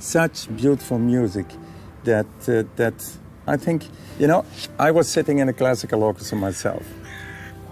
such beautiful music that uh, that I think you know I was sitting in a classical orchestra myself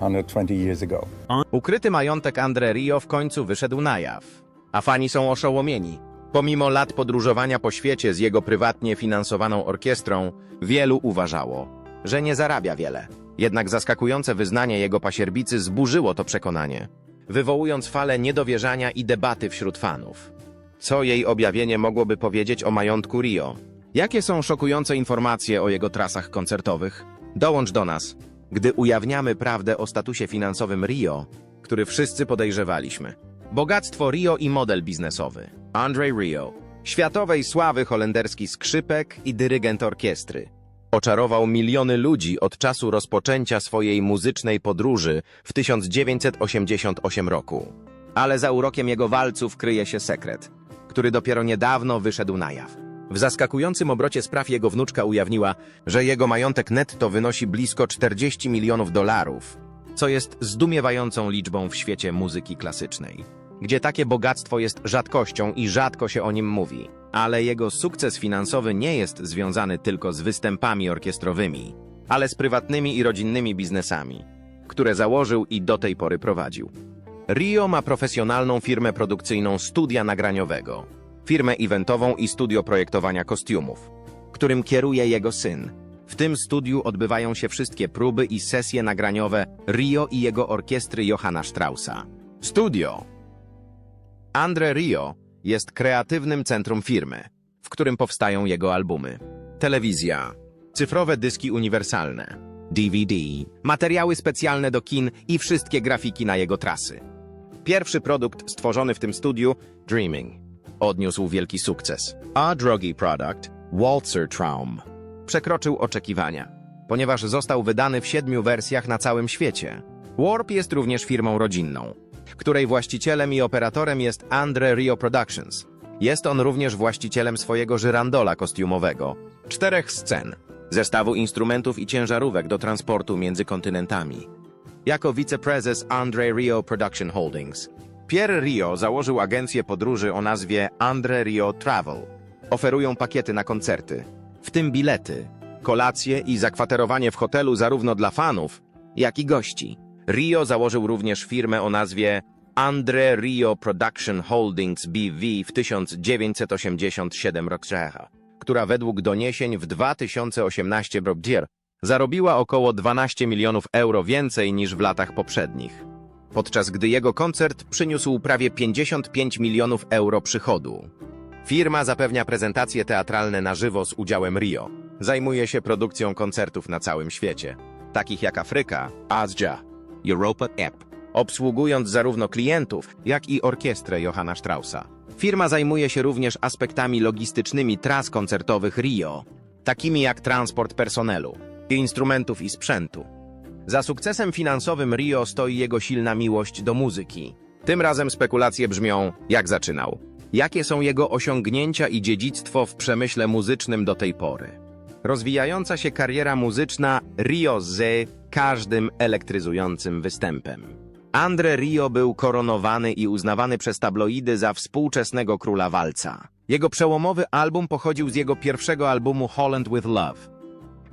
120 years ago. Ukryty majątek Andre Rio w końcu wyszedł na jaw. A fani są oszołomieni. Pomimo lat podróżowania po świecie z jego prywatnie finansowaną orkiestrą, wielu uważało, że nie zarabia wiele. Jednak zaskakujące wyznanie jego pasierbicy zburzyło to przekonanie, wywołując falę niedowierzania i debaty wśród fanów. Co jej objawienie mogłoby powiedzieć o majątku Rio? Jakie są szokujące informacje o jego trasach koncertowych? Dołącz do nas, gdy ujawniamy prawdę o statusie finansowym Rio, który wszyscy podejrzewaliśmy. Bogactwo Rio i model biznesowy. Andre Rio, światowej sławy holenderski skrzypek i dyrygent orkiestry. Oczarował miliony ludzi od czasu rozpoczęcia swojej muzycznej podróży w 1988 roku. Ale za urokiem jego walców kryje się sekret, który dopiero niedawno wyszedł na jaw. W zaskakującym obrocie spraw jego wnuczka ujawniła, że jego majątek netto wynosi blisko 40 milionów dolarów, co jest zdumiewającą liczbą w świecie muzyki klasycznej, gdzie takie bogactwo jest rzadkością i rzadko się o nim mówi. Ale jego sukces finansowy nie jest związany tylko z występami orkiestrowymi, ale z prywatnymi i rodzinnymi biznesami, które założył i do tej pory prowadził. Rio ma profesjonalną firmę produkcyjną studia nagraniowego, firmę eventową i studio projektowania kostiumów, którym kieruje jego syn. W tym studiu odbywają się wszystkie próby i sesje nagraniowe Rio i jego orkiestry Johanna Straussa. Studio Andre Rio jest kreatywnym centrum firmy, w którym powstają jego albumy. Telewizja, cyfrowe dyski uniwersalne, DVD, materiały specjalne do kin i wszystkie grafiki na jego trasy. Pierwszy produkt stworzony w tym studiu, Dreaming, odniósł wielki sukces. A drugi produkt, Walzer Traum, przekroczył oczekiwania, ponieważ został wydany w siedmiu wersjach na całym świecie. Warp jest również firmą rodzinną, której właścicielem i operatorem jest Andre Rio Productions. Jest on również właścicielem swojego żyrandola kostiumowego, czterech scen, zestawu instrumentów i ciężarówek do transportu między kontynentami. Jako wiceprezes Andre Rio Production Holdings, Pierre Rio założył agencję podróży o nazwie Andre Rio Travel. Oferują pakiety na koncerty, w tym bilety, kolacje i zakwaterowanie w hotelu zarówno dla fanów, jak i gości. Rio założył również firmę o nazwie Andre Rio Production Holdings BV w 1987 roku, która według doniesień w 2018 roku zarobiła około 12 milionów euro więcej niż w latach poprzednich, podczas gdy jego koncert przyniósł prawie 55 milionów euro przychodu. Firma zapewnia prezentacje teatralne na żywo z udziałem Rio. Zajmuje się produkcją koncertów na całym świecie, takich jak Afryka, Azja, Europa App, obsługując zarówno klientów, jak i orkiestrę Johanna Straussa. Firma zajmuje się również aspektami logistycznymi tras koncertowych Rio, takimi jak transport personelu, instrumentów i sprzętu. Za sukcesem finansowym Rio stoi jego silna miłość do muzyki. Tym razem spekulacje brzmią, jak zaczynał. Jakie są jego osiągnięcia i dziedzictwo w przemyśle muzycznym do tej pory? Rozwijająca się kariera muzyczna Rio z każdym elektryzującym występem. Andre Rio był koronowany i uznawany przez tabloidy za współczesnego króla walca. Jego przełomowy album pochodził z jego pierwszego albumu Holland with Love.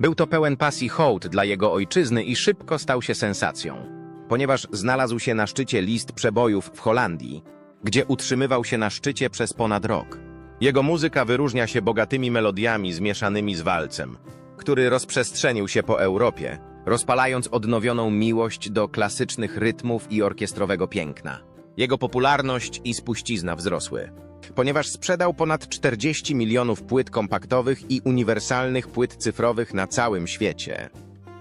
Był to pełen pasji hołd dla jego ojczyzny i szybko stał się sensacją, ponieważ znalazł się na szczycie list przebojów w Holandii, gdzie utrzymywał się na szczycie przez ponad rok. Jego muzyka wyróżnia się bogatymi melodiami zmieszanymi z walcem, który rozprzestrzenił się po Europie, rozpalając odnowioną miłość do klasycznych rytmów i orkiestrowego piękna. Jego popularność i spuścizna wzrosły, ponieważ sprzedał ponad 40 milionów płyt kompaktowych i uniwersalnych płyt cyfrowych na całym świecie.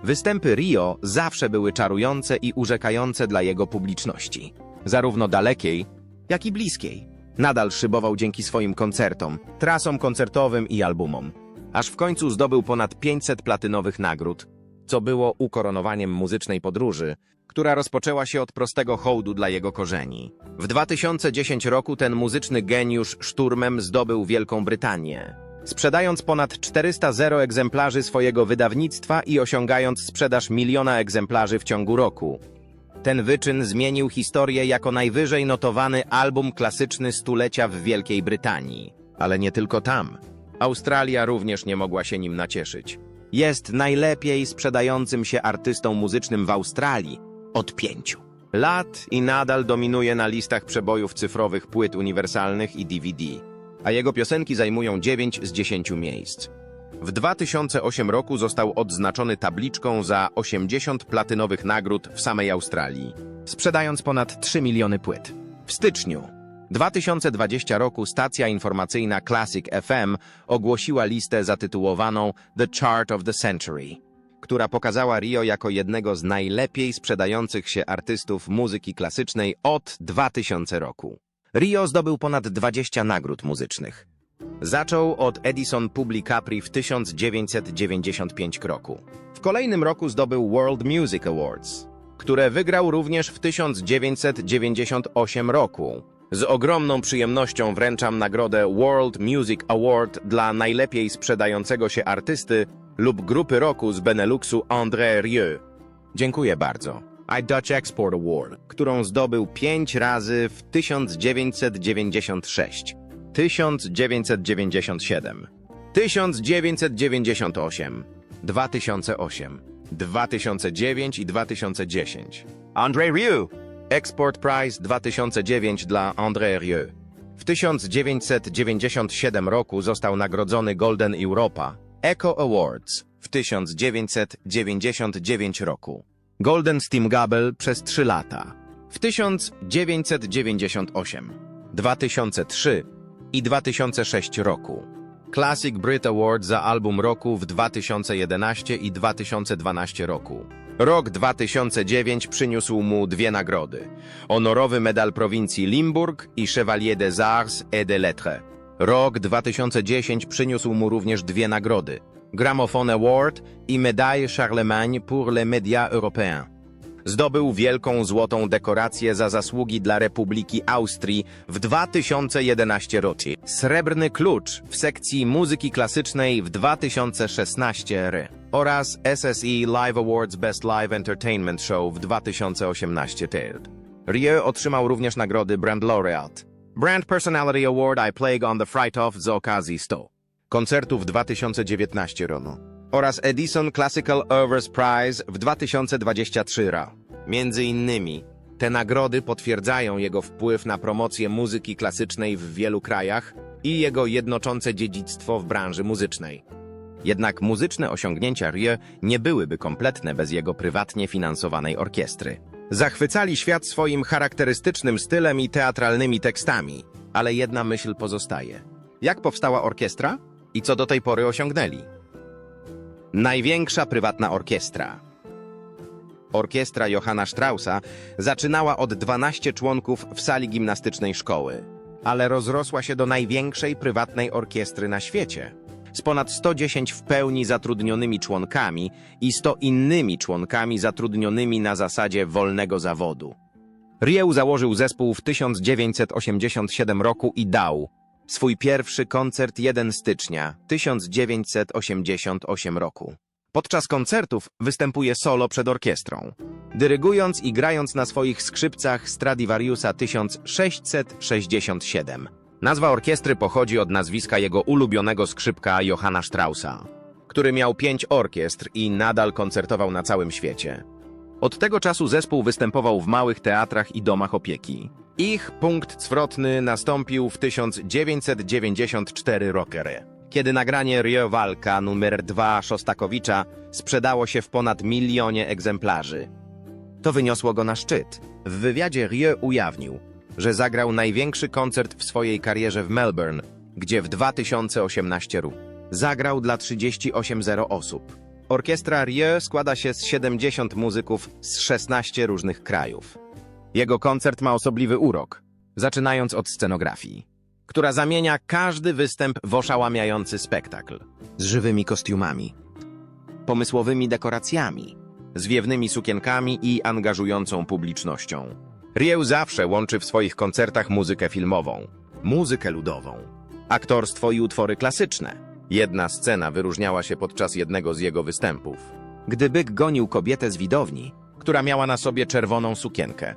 Występy Rio zawsze były czarujące i urzekające dla jego publiczności, zarówno dalekiej, jak i bliskiej. Nadal szybował dzięki swoim koncertom, trasom koncertowym i albumom, aż w końcu zdobył ponad 500 platynowych nagród, co było ukoronowaniem muzycznej podróży, która rozpoczęła się od prostego hołdu dla jego korzeni. W 2010 roku ten muzyczny geniusz szturmem zdobył Wielką Brytanię, sprzedając ponad 400 zero egzemplarzy swojego wydawnictwa i osiągając sprzedaż miliona egzemplarzy w ciągu roku. Ten wyczyn zmienił historię jako najwyżej notowany album klasyczny stulecia w Wielkiej Brytanii. Ale nie tylko tam. Australia również nie mogła się nim nacieszyć. Jest najlepiej sprzedającym się artystą muzycznym w Australii od pięciu lat i nadal dominuje na listach przebojów cyfrowych płyt uniwersalnych i DVD, a jego piosenki zajmują 9 z 10 miejsc. W 2008 roku został odznaczony tabliczką za 80 platynowych nagród w samej Australii, sprzedając ponad 3 miliony płyt. W styczniu 2020 roku stacja informacyjna Classic FM ogłosiła listę zatytułowaną The Chart of the Century, która pokazała Rio jako jednego z najlepiej sprzedających się artystów muzyki klasycznej od 2000 roku. Rio zdobył ponad 20 nagród muzycznych. Zaczął od Edison Public Capri w 1995 roku. W kolejnym roku zdobył World Music Awards, które wygrał również w 1998 roku. Z ogromną przyjemnością wręczam nagrodę World Music Award dla najlepiej sprzedającego się artysty lub grupy roku z Beneluxu André Rieu. Dziękuję bardzo. I Dutch Export Award, którą zdobył pięć razy w 1996, 1997, 1998, 2008, 2009 i 2010. André Rieu! Export Prize 2009 dla André Rieu. W 1997 roku został nagrodzony Golden Europa Echo Awards w 1999 roku. Golden Steam Gabel przez 3 lata. W 1998, 2003 i 2006 roku. Classic Brit Award za album roku w 2011 i 2012 roku. Rok 2009 przyniósł mu dwie nagrody. Honorowy medal prowincji Limburg i Chevalier des Arts et des Lettres. Rok 2010 przyniósł mu również dwie nagrody. Gramophone Award i Medaille Charlemagne pour les médias européens. Zdobył wielką złotą dekorację za zasługi dla Republiki Austrii w 2011 roku. Srebrny klucz w sekcji muzyki klasycznej w 2016 r. oraz SSE Live Awards Best Live Entertainment Show w 2018 TILD. Rieu otrzymał również nagrody Brand Laureate. Brand Personality Award I Plague on the Fright Off z okazji 100 koncertów 2019 roku oraz Edison Classical Awards Prize w 2023 roku. Między innymi te nagrody potwierdzają jego wpływ na promocję muzyki klasycznej w wielu krajach i jego jednoczące dziedzictwo w branży muzycznej. Jednak muzyczne osiągnięcia Rie nie byłyby kompletne bez jego prywatnie finansowanej orkiestry. Zachwycali świat swoim charakterystycznym stylem i teatralnymi tekstami, ale jedna myśl pozostaje. Jak powstała orkiestra? I co do tej pory osiągnęli? Największa prywatna orkiestra. Orkiestra Johanna Straussa zaczynała od 12 członków w sali gimnastycznej szkoły, ale rozrosła się do największej prywatnej orkiestry na świecie. Z ponad 110 w pełni zatrudnionymi członkami i 100 innymi członkami zatrudnionymi na zasadzie wolnego zawodu. Rieu założył zespół w 1987 roku i dał swój pierwszy koncert 1 stycznia 1988 roku. Podczas koncertów występuje solo przed orkiestrą, dyrygując i grając na swoich skrzypcach Stradivariusa 1667. Nazwa orkiestry pochodzi od nazwiska jego ulubionego skrzypka Johanna Straussa, który miał pięć orkiestr i nadal koncertował na całym świecie. Od tego czasu zespół występował w małych teatrach i domach opieki. Ich punkt zwrotny nastąpił w 1994 rokery, kiedy nagranie Rio Walka numer 2 Szostakowicza sprzedało się w ponad milionie egzemplarzy. To wyniosło go na szczyt. W wywiadzie Rio ujawnił, że zagrał największy koncert w swojej karierze w Melbourne, gdzie w 2018 roku zagrał dla 38 osób. Orkiestra Rio składa się z 70 muzyków z 16 różnych krajów. Jego koncert ma osobliwy urok, zaczynając od scenografii, która zamienia każdy występ w oszałamiający spektakl z żywymi kostiumami, pomysłowymi dekoracjami, zwiewnymi sukienkami i angażującą publicznością. Rieu zawsze łączy w swoich koncertach muzykę filmową, muzykę ludową, aktorstwo i utwory klasyczne. Jedna scena wyróżniała się podczas jednego z jego występów. Gdy byk gonił kobietę z widowni, która miała na sobie czerwoną sukienkę.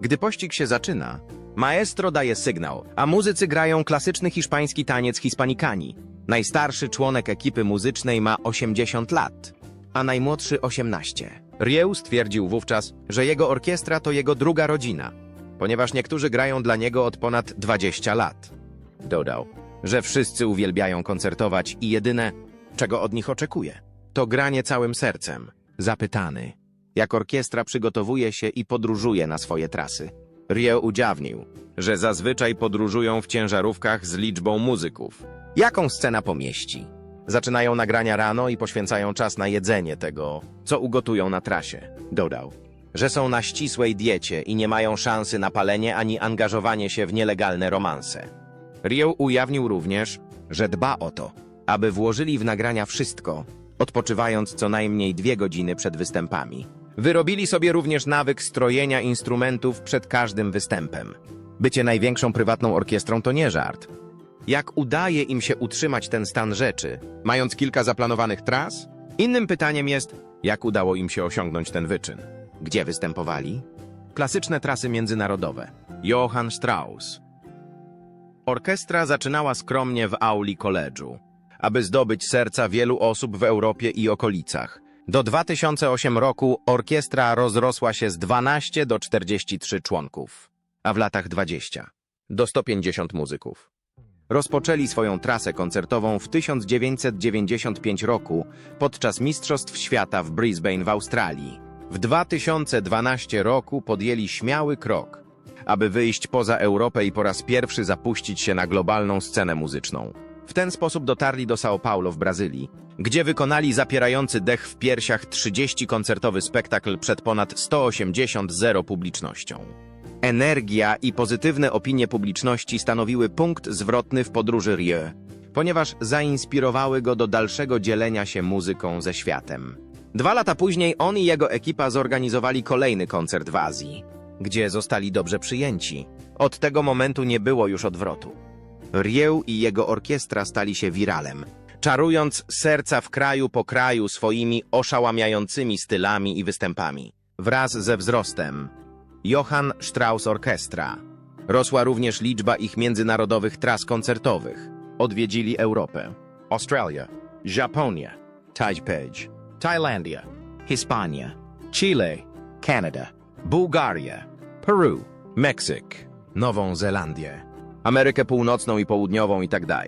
Gdy pościg się zaczyna, Maestro daje sygnał, a muzycy grają klasyczny hiszpański taniec hispanikani. Najstarszy członek ekipy muzycznej ma 80 lat, a najmłodszy 18. Rieu stwierdził wówczas, że jego orkiestra to jego druga rodzina, ponieważ niektórzy grają dla niego od ponad 20 lat. Dodał, że wszyscy uwielbiają koncertować i jedyne, czego od nich oczekuje, to granie całym sercem. Zapytany, jak orkiestra przygotowuje się i podróżuje na swoje trasy. Rio ujawnił, że zazwyczaj podróżują w ciężarówkach z liczbą muzyków. Jaką scena pomieści? Zaczynają nagrania rano i poświęcają czas na jedzenie tego, co ugotują na trasie. Dodał, że są na ścisłej diecie i nie mają szansy na palenie ani angażowanie się w nielegalne romanse. Rio ujawnił również, że dba o to, aby włożyli w nagrania wszystko, odpoczywając co najmniej dwie godziny przed występami. Wyrobili sobie również nawyk strojenia instrumentów przed każdym występem. Bycie największą prywatną orkiestrą to nie żart. Jak udaje im się utrzymać ten stan rzeczy, mając kilka zaplanowanych tras? Innym pytaniem jest, jak udało im się osiągnąć ten wyczyn. Gdzie występowali? Klasyczne trasy międzynarodowe. Johann Strauss. Orkiestra zaczynała skromnie w auli koledżu, aby zdobyć serca wielu osób w Europie i okolicach. Do 2008 roku orkiestra rozrosła się z 12 do 43 członków, a w latach 20 do 150 muzyków. Rozpoczęli swoją trasę koncertową w 1995 roku podczas Mistrzostw Świata w Brisbane w Australii. W 2012 roku podjęli śmiały krok, aby wyjść poza Europę i po raz pierwszy zapuścić się na globalną scenę muzyczną. W ten sposób dotarli do São Paulo w Brazylii, gdzie wykonali zapierający dech w piersiach 30-koncertowy spektakl przed ponad 180 zero publicznością. Energia i pozytywne opinie publiczności stanowiły punkt zwrotny w podróży Rieu, ponieważ zainspirowały go do dalszego dzielenia się muzyką ze światem. Dwa lata później on i jego ekipa zorganizowali kolejny koncert w Azji, gdzie zostali dobrze przyjęci. Od tego momentu nie było już odwrotu. Rieu i jego orkiestra stali się wiralem, czarując serca w kraju po kraju swoimi oszałamiającymi stylami i występami. Wraz ze wzrostem Johann Strauss Orchestra rosła również liczba ich międzynarodowych tras koncertowych. Odwiedzili Europę, Australia, Japonię, Taipei, Tajlandia, Hiszpanię, Chile, Kanada, Bułgarię, Peru, Meksyk, Nową Zelandię, Amerykę Północną i Południową itd.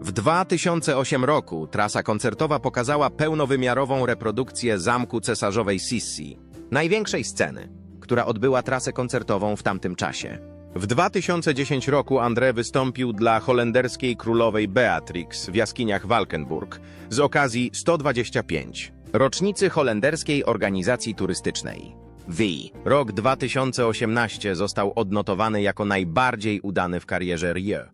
W 2008 roku trasa koncertowa pokazała pełnowymiarową reprodukcję Zamku Cesarzowej Sissi, największej sceny, która odbyła trasę koncertową w tamtym czasie. W 2010 roku André wystąpił dla holenderskiej królowej Beatrix w jaskiniach Valkenburg z okazji 125 rocznicy holenderskiej organizacji turystycznej. WI. Rok 2018 został odnotowany jako najbardziej udany w karierze Rieu.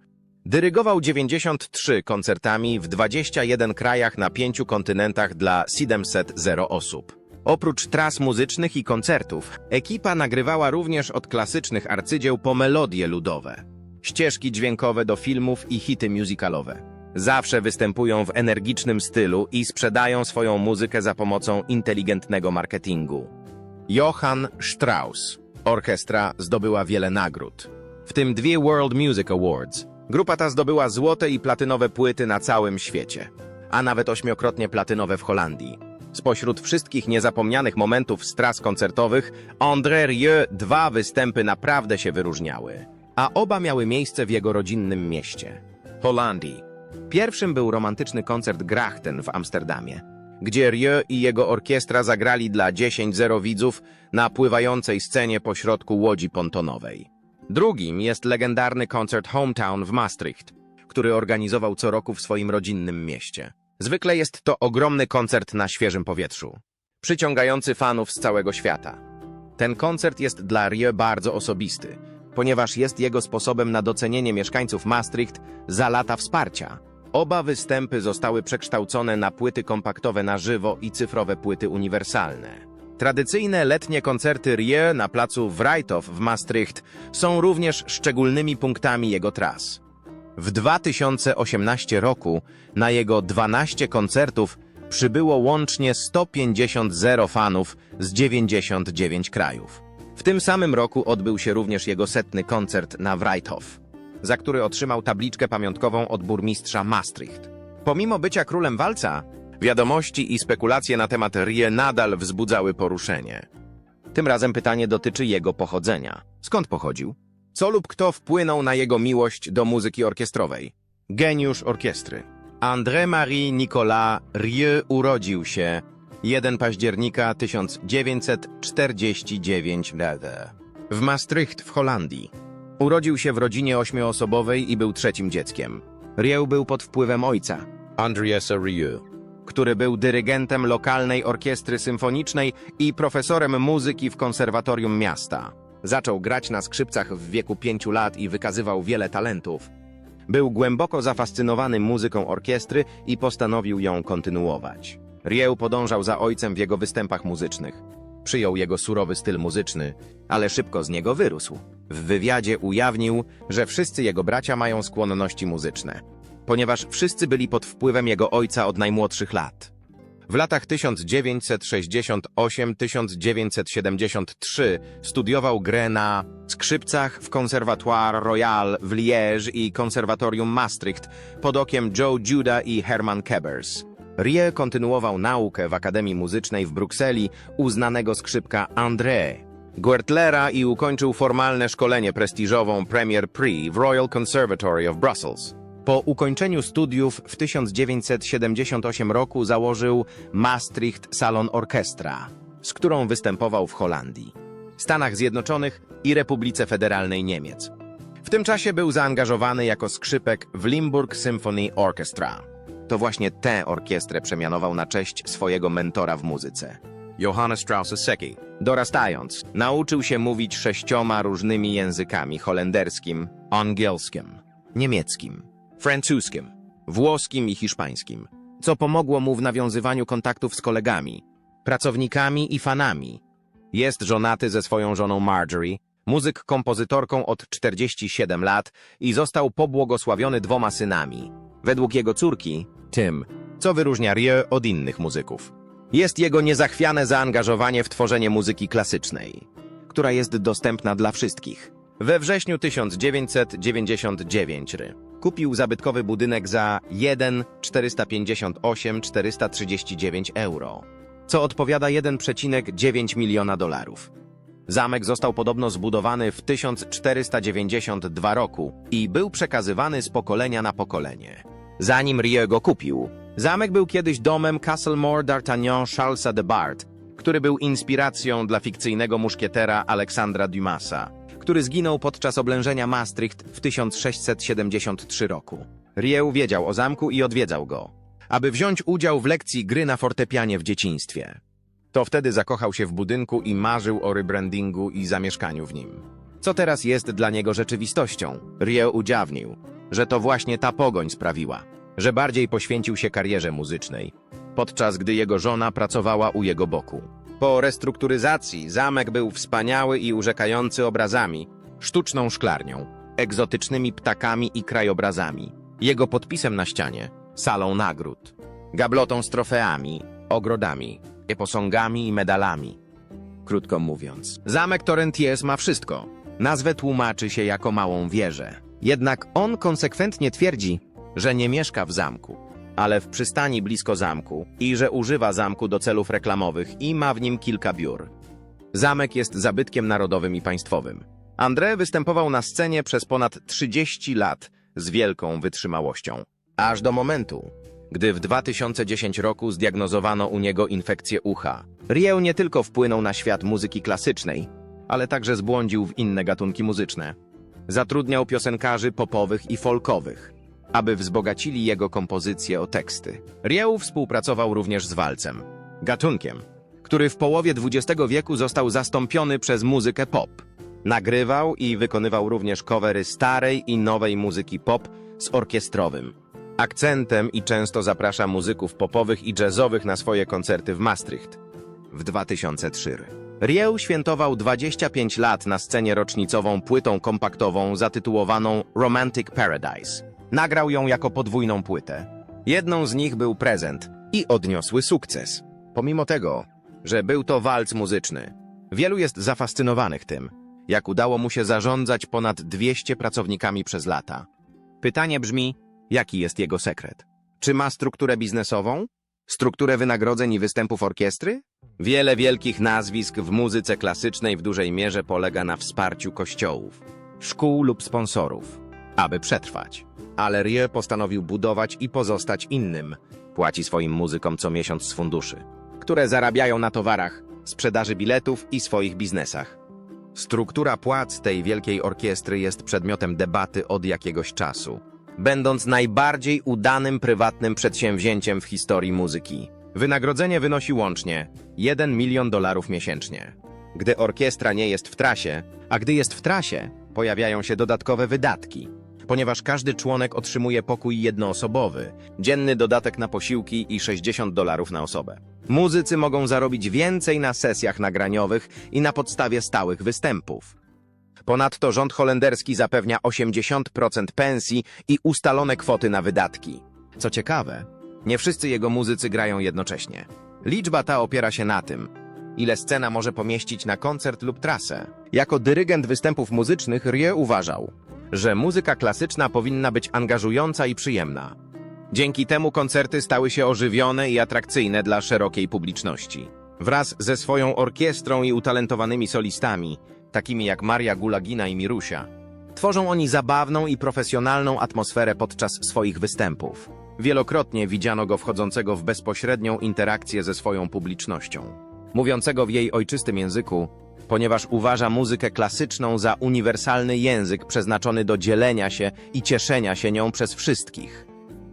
Dyrygował 93 koncertami w 21 krajach na pięciu kontynentach dla 700 osób. Oprócz tras muzycznych i koncertów, ekipa nagrywała również od klasycznych arcydzieł po melodie ludowe, ścieżki dźwiękowe do filmów i hity musicalowe. Zawsze występują w energicznym stylu i sprzedają swoją muzykę za pomocą inteligentnego marketingu. Johann Strauss. Orkiestra zdobyła wiele nagród, w tym dwie World Music Awards. Grupa ta zdobyła złote i platynowe płyty na całym świecie, a nawet ośmiokrotnie platynowe w Holandii. Spośród wszystkich niezapomnianych momentów z tras koncertowych, André Rieu dwa występy naprawdę się wyróżniały, a oba miały miejsce w jego rodzinnym mieście, Holandii. Pierwszym był romantyczny koncert Grachten w Amsterdamie, gdzie Rieu i jego orkiestra zagrali dla 10-0 widzów na pływającej scenie pośrodku łodzi pontonowej. Drugim jest legendarny koncert Hometown w Maastricht, który organizował co roku w swoim rodzinnym mieście. Zwykle jest to ogromny koncert na świeżym powietrzu, przyciągający fanów z całego świata. Ten koncert jest dla Rieu bardzo osobisty, ponieważ jest jego sposobem na docenienie mieszkańców Maastricht za lata wsparcia. Oba występy zostały przekształcone na płyty kompaktowe na żywo i cyfrowe płyty uniwersalne. Tradycyjne letnie koncerty Rieu na placu Wrajtow w Maastricht są również szczególnymi punktami jego tras. W 2018 roku na jego 12 koncertów przybyło łącznie 150 zero fanów z 99 krajów. W tym samym roku odbył się również jego setny koncert na Wrighthof, za który otrzymał tabliczkę pamiątkową od burmistrza Maastricht. Pomimo bycia królem walca, wiadomości i spekulacje na temat Rie nadal wzbudzały poruszenie. Tym razem pytanie dotyczy jego pochodzenia. Skąd pochodził? Co lub kto wpłynął na jego miłość do muzyki orkiestrowej? Geniusz orkiestry. André-Marie Nicolas Rieu urodził się 1 października 1949 w Maastricht w Holandii. Urodził się w rodzinie ośmioosobowej i był trzecim dzieckiem. Rieu był pod wpływem ojca, Andriesa Rieu, który był dyrygentem lokalnej orkiestry symfonicznej i profesorem muzyki w konserwatorium miasta. Zaczął grać na skrzypcach w wieku pięciu lat i wykazywał wiele talentów. Był głęboko zafascynowany muzyką orkiestry i postanowił ją kontynuować. Rieu podążał za ojcem w jego występach muzycznych. Przyjął jego surowy styl muzyczny, ale szybko z niego wyrósł. W wywiadzie ujawnił, że wszyscy jego bracia mają skłonności muzyczne, ponieważ wszyscy byli pod wpływem jego ojca od najmłodszych lat. W latach 1968-1973 studiował grę na skrzypcach w Conservatoire Royal w Liège i Konserwatorium Maastricht pod okiem Joe Juda i Herman Kebers. Rie kontynuował naukę w Akademii Muzycznej w Brukseli uznanego skrzypka André Guertlera i ukończył formalne szkolenie prestiżową Premier Prix w Royal Conservatory of Brussels. Po ukończeniu studiów w 1978 roku założył Maastricht Salon Orchestra, z którą występował w Holandii, Stanach Zjednoczonych i Republice Federalnej Niemiec. W tym czasie był zaangażowany jako skrzypek w Limburg Symphony Orchestra. To właśnie tę orkiestrę przemianował na cześć swojego mentora w muzyce. Johannes Strauss II. Dorastając, nauczył się mówić sześcioma różnymi językami holenderskim, angielskim, niemieckim, francuskim, włoskim i hiszpańskim, co pomogło mu w nawiązywaniu kontaktów z kolegami, pracownikami i fanami. Jest żonaty ze swoją żoną Marjorie, muzyk-kompozytorką od 47 lat i został pobłogosławiony dwoma synami. Według jego córki, Tim, co wyróżnia Rieu od innych muzyków. Jest jego niezachwiane zaangażowanie w tworzenie muzyki klasycznej, która jest dostępna dla wszystkich. We wrześniu 1999 ry. Kupił zabytkowy budynek za 1 458 439 euro, co odpowiada 1,9 miliona dolarów. Zamek został podobno zbudowany w 1492 roku i był przekazywany z pokolenia na pokolenie. Zanim Rieu go kupił, zamek był kiedyś domem Castlemore d'Artagnan Charlesa de Bart, który był inspiracją dla fikcyjnego muszkietera Aleksandra Dumasa, który zginął podczas oblężenia Maastricht w 1673 roku. Rieu wiedział o zamku i odwiedzał go, aby wziąć udział w lekcji gry na fortepianie w dzieciństwie. To wtedy zakochał się w budynku i marzył o rebrandingu i zamieszkaniu w nim. Co teraz jest dla niego rzeczywistością? Rieu ujawnił, że to właśnie ta pogoń sprawiła, że bardziej poświęcił się karierze muzycznej, podczas gdy jego żona pracowała u jego boku. Po restrukturyzacji zamek był wspaniały i urzekający obrazami, sztuczną szklarnią, egzotycznymi ptakami i krajobrazami, jego podpisem na ścianie, salą nagród, gablotą z trofeami, ogrodami, posągami i medalami. Krótko mówiąc, zamek Torrentiers ma wszystko. Nazwę tłumaczy się jako małą wieżę. Jednak on konsekwentnie twierdzi, że nie mieszka w zamku, ale w przystani blisko zamku i że używa zamku do celów reklamowych i ma w nim kilka biur. Zamek jest zabytkiem narodowym i państwowym. André występował na scenie przez ponad 30 lat z wielką wytrzymałością. Aż do momentu, gdy w 2010 roku zdiagnozowano u niego infekcję ucha. Rieu nie tylko wpłynął na świat muzyki klasycznej, ale także zbłądził w inne gatunki muzyczne. Zatrudniał piosenkarzy popowych i folkowych, aby wzbogacili jego kompozycje o teksty. Rieu współpracował również z walcem, gatunkiem, który w połowie XX wieku został zastąpiony przez muzykę pop. Nagrywał i wykonywał również covery starej i nowej muzyki pop z orkiestrowym akcentem i często zaprasza muzyków popowych i jazzowych na swoje koncerty w Maastricht. W 2003 Rieu świętował 25 lat na scenie rocznicową płytą kompaktową zatytułowaną Romantic Paradise. Nagrał ją jako podwójną płytę. Jedną z nich był prezent i odniosły sukces. Pomimo tego, że był to walc muzyczny, Wielu jest zafascynowanych tym, jak udało mu się zarządzać ponad 200 pracownikami przez lata. Pytanie brzmi, jaki jest jego sekret? Czy ma strukturę biznesową? Strukturę wynagrodzeń i występów orkiestry? Wiele wielkich nazwisk w muzyce klasycznej w dużej mierze polega na wsparciu kościołów, szkół lub sponsorów, aby przetrwać. Ale Rie postanowił budować i pozostać innym. Płaci swoim muzykom co miesiąc z funduszy, które zarabiają na towarach, sprzedaży biletów i swoich biznesach. Struktura płac tej wielkiej orkiestry jest przedmiotem debaty od jakiegoś czasu, będąc najbardziej udanym prywatnym przedsięwzięciem w historii muzyki. Wynagrodzenie wynosi łącznie 1 milion dolarów miesięcznie. Gdy orkiestra nie jest w trasie, a gdy jest w trasie, pojawiają się dodatkowe wydatki, ponieważ każdy członek otrzymuje pokój jednoosobowy, dzienny dodatek na posiłki i 60 dolarów na osobę. Muzycy mogą zarobić więcej na sesjach nagraniowych i na podstawie stałych występów. Ponadto rząd holenderski zapewnia 80% pensji i ustalone kwoty na wydatki. Co ciekawe, nie wszyscy jego muzycy grają jednocześnie. Liczba ta opiera się na tym, ile scena może pomieścić na koncert lub trasę. Jako dyrygent występów muzycznych Rie uważał, że muzyka klasyczna powinna być angażująca i przyjemna. Dzięki temu koncerty stały się ożywione i atrakcyjne dla szerokiej publiczności. Wraz ze swoją orkiestrą i utalentowanymi solistami, takimi jak Maria Gulagina i Mirusia, tworzą oni zabawną i profesjonalną atmosferę podczas swoich występów. Wielokrotnie widziano go wchodzącego w bezpośrednią interakcję ze swoją publicznością, mówiącego w jej ojczystym języku, ponieważ uważa muzykę klasyczną za uniwersalny język przeznaczony do dzielenia się i cieszenia się nią przez wszystkich.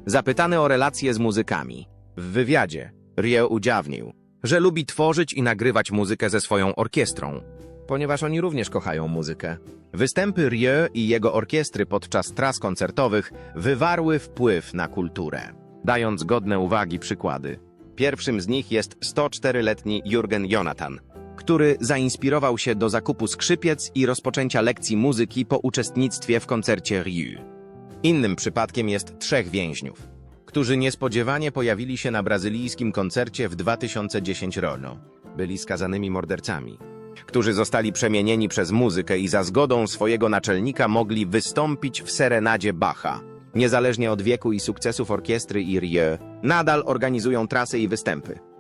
Zapytany o relacje z muzykami, w wywiadzie Rie ujawnił, że lubi tworzyć i nagrywać muzykę ze swoją orkiestrą, ponieważ oni również kochają muzykę. Występy Rie i jego orkiestry podczas tras koncertowych wywarły wpływ na kulturę, dając godne uwagi przykłady. Pierwszym z nich jest 104-letni Jürgen Jonathan, który zainspirował się do zakupu skrzypiec i rozpoczęcia lekcji muzyki po uczestnictwie w koncercie Riu. Innym przypadkiem jest trzech więźniów, którzy niespodziewanie pojawili się na brazylijskim koncercie w 2010 roku. Byli skazanymi mordercami, którzy zostali przemienieni przez muzykę i za zgodą swojego naczelnika mogli wystąpić w serenadzie Bacha. Niezależnie od wieku i sukcesów orkiestry i Rie, nadal organizują trasy i występy.